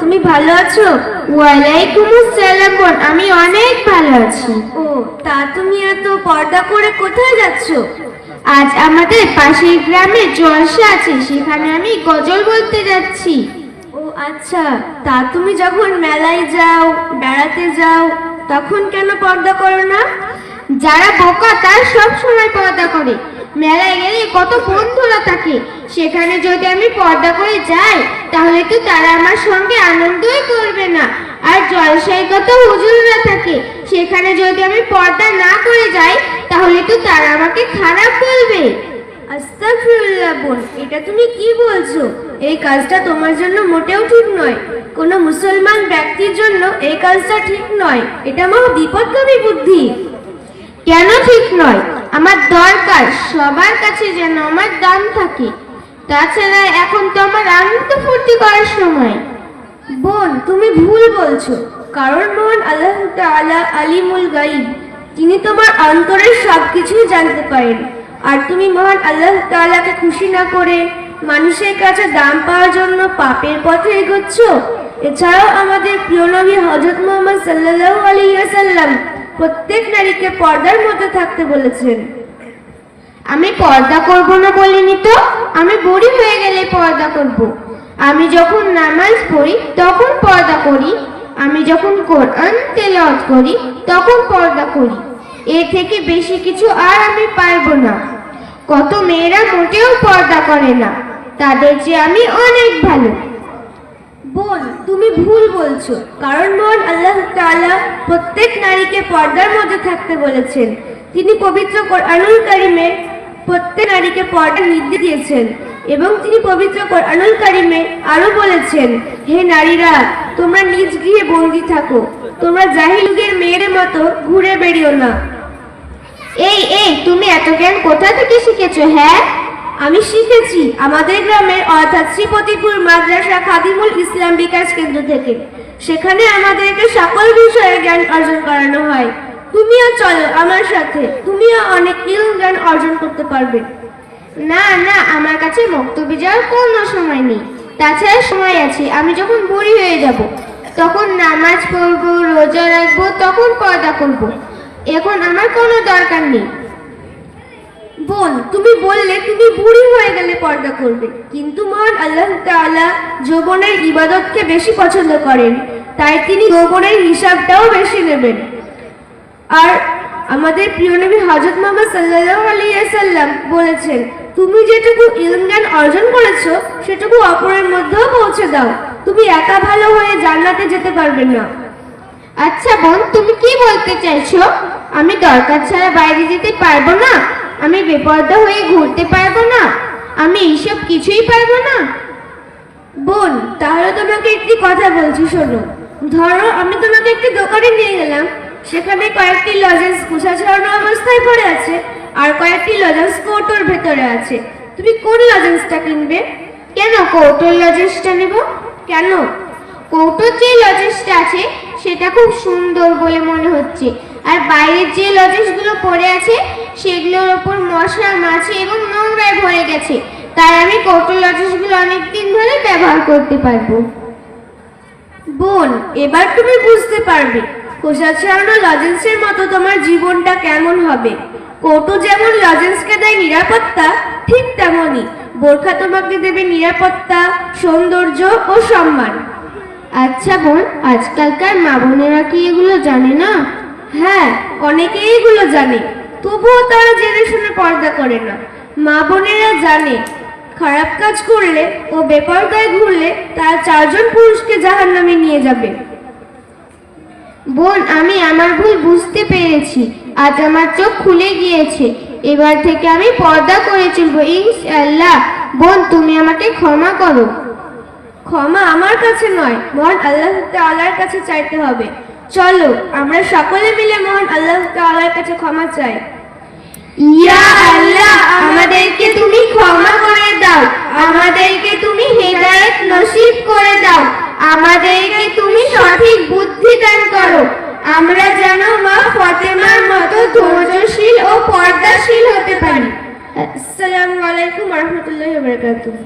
তুমি ভালো আছো? ওয়ালাইকুম আসসালাম বোন, আমি অনেক ভালো আছি। ও, তা তুমি এত পর্দা করে কোথায় যাচ্ছ? আজ আমাদের পাশের গ্রামে জলসা আছে, সেখানে আমি গজল বলতে যাচ্ছি। আচ্ছা তা তুমি যখন মেলায় যাও, বেড়াতে যাও, তখন কেন পর্দা করো না? যারা বোকা, তার সব সময় পর্দা করে। মেলায় গেলে কত বন্ধুরা থাকে। সেখানে যদি আমি পর্দা করে যাই, তাহলে তো তারা আমার সঙ্গে আনন্দই করবে না। আর জলসায় কত হুজুররা থাকে। সেখানে যদি আমি পর্দা না করে যাই, তাহলে তো তারা আমাকে খারাপ বলবে। আস্তাগফিরুল্লাহ বোন, এটা তুমি কি বলছো? এই কাজটা তোমার জন্য মোটেও ঠিক নয়। কোনো মুসলমান ব্যক্তির জন্য এই কাজটা ঠিক নয়। এটা মহা বিপদগামী বুদ্ধি। কেন ঠিক নয়? আমার দরকার সবার কাছে যেন আমার দান থাকে। তাছাড়া এখন তো আমার আনন্দ ফুর্তি করার সময়। বোন, তুমি ভুল বলছো। কারণ মহান আল্লাহ তাআলা আলিমুল গাইব তিনি তোমার অন্তরের সব কিছুই জানতে পারেন। আর তুমি মহান আল্লাহ তাআলাকে খুশি না করে মানুষের কাছে দাম পাওয়ার জন্য পাপের পথে এগোচ্ছ? এছাড়াও আমাদের প্রিয় নবী হযরত মুহাম্মদ সাল্লাল্লাহু আলাইহি ওয়াসাল্লাম প্রত্যেক নারীকে পর্দার মধ্যে থাকতে বলেছেন। আমি পর্দা করব না বলিনি তো? আমি বুড়ি হয়ে গেলে পর্দা করব। আমি যখন নামাজ পড়ি, তখন পর্দা করি। আমি যখন কোরআন তেলাওয়াত করি, তখন পর্দা করি। এর থেকে বেশি কিছু আর আমি পারব না। কত মেয়েরা মোটেও পর্দা করে না। তাদের যে আমি অনেক ভালো। বোন, তুমি ভুল বলছো, কারণ মহান আল্লাহ তাআলা প্রত্যেক নারীকে পর্দার মধ্যে থাকতে বলেছেন। তিনি পবিত্র কোরআনুল কারিমে প্রত্যেক নারীকে পর্দার নির্দেশ দিয়েছেন এবং তিনি পবিত্র কোরআনুল কারিমে আরও বলেছেন, হে নারীরা, তোমরা নিজ গৃহে বন্দী থাকো। তোমরা জাহিল যুগের মেয়ের মতো ঘুরে বেরিও না। এই এই, তুমি এত জ্ঞান কোথা থেকে শিখেছো হ্যাঁ? আমি শিখেছি আমাদের গ্রামের অর্থাৎ শ্রীপতিপুর মাদ্রাসা খাদিমুল ইসলাম বিকাশ কেন্দ্র থেকে। সেখানে আমাদেরকে সকল বিষয়ে জ্ঞান অর্জন করানো হয়। তুমিও চলো আমার সাথে, তুমিও অনেক ইলম জ্ঞান অর্জন করতে পারবে। না না, আমার কাছে বক্তব্য যাওয়ার কোনো সময় নেই। তাছাড়া সময় আছে, আমি যখন বুড়ি হয়ে যাব, তখন নামাজ পড়ব, রোজা রাখব, তখন পর্দা করব। এখন আমার কোনো দরকার নেই। বোন, তুমি বললে তুমি বুড়ি হয়ে গেলে পর্দা করবে। কিন্তু মহান আল্লাহ তাআলা যৌবনের ইবাদতকে বেশি পছন্দ করেন, তাই তিনি যৌবনের হিসাবটাও বেশি নেবেন। আর আমাদের প্রিয় নবী হযরত মুহাম্মদ সাল্লাল্লাহু আলাইহি সাল্লাম বলেছেন, তুমি যেটুকু ইলম জ্ঞান অর্জন করেছ, সেটুকু অপরের মধ্যেও পৌঁছে দাও। তুমি একা ভালো হয়ে জান্নাতে যেতে পারবে না। আচ্ছা বোন, তুমি কি বলতে চাইছো? আমি দরকার ছাড়া বাইরে যেতে পারব না? আমি বেপর্দা হয়ে ঘুরতে পারব না। আমি এইসব কিছুই পারব না। বোন, তাহলে তোমাকে একটি কথা বলছি, শোনো। ধরো, আমি তোমাকে একটি দোকানে নিয়ে গেলাম। সেখানে কয়েকটি লজেন্স কুসা ছড়ানো অবস্থায় পড়ে আছে আর কয়েকটি লজেন্স কৌটোর ভেতরে আছে। তুমি কোন লজেন্সটা কিনবে? কেন কৌটোর লজেন্সটা নেব? কেন? কৌটোর যে লজেন্সটা আছে, সেটা খুব সুন্দর বলে মনে হচ্ছে। আর বাইরের যে লজেন্সগুলো পড়ে আছে সেগুলোর ওপর মশা মাছি এবং নোংরায় ভরে গেছে। তাই আমি কৌটোর লজেন্সগুলো অনেকদিন ধরে ব্যবহার করতে পারব। বোন, এবার তুমি বুঝতে পারবে খোসা ছাড়ানো লজেন্সের মতো তোমার জীবনটা কেমন হবে। কৌটো যেমন লজেন্সকে দেয় নিরাপত্তা, ঠিক তেমনই বোরখা তোমাকে দেবে নিরাপত্তা, সৌন্দর্য ও সম্মান। আচ্ছা বোন, আজকালকার মা বোনেরা কি এগুলো জানে না? হ্যাঁ অনেকেই এগুলো জানে। তবুও তারা জেনে শুনে পর্দা করে না। মা বোনেরা জানে, খারাপ কাজ করলে ও বেপরদায় ঘুরলে তার চারজন পুরুষকে জাহান নামে নিয়ে যাবে। বোন, আমি আমার ভুল বুঝতে পেরেছি। আজ আমার চোখ খুলে গিয়েছে। এবার থেকে আমি পর্দা করে চলবো। ইনশাআল্লাহ। বোন, তুমি আমাকে ক্ষমা করো। ক্ষমা আমার কাছে নয় মহান আল্লাহ তাআলার কাছে চাইতে হবে। চলো আমরা সকলে মিলে মহান আল্লাহ তাআলার কাছে ক্ষমা চাই। ইয়া আল্লাহ আমাদেরকে তুমি ক্ষমা করে দাও। আমাদেরকে তুমি হেদায়েত নসিব করে দাও। আমাদেরকে তুমি সঠিক বুদ্ধি দান করো। আমরা যেন মা ফতেমার মতো ধৈর্যশীল ও পর্দাশীল হতে পারি। আসসালামু আলাইকুম ওয়া রাহমাতুল্লাহি ওয়া বারাকাতুহু।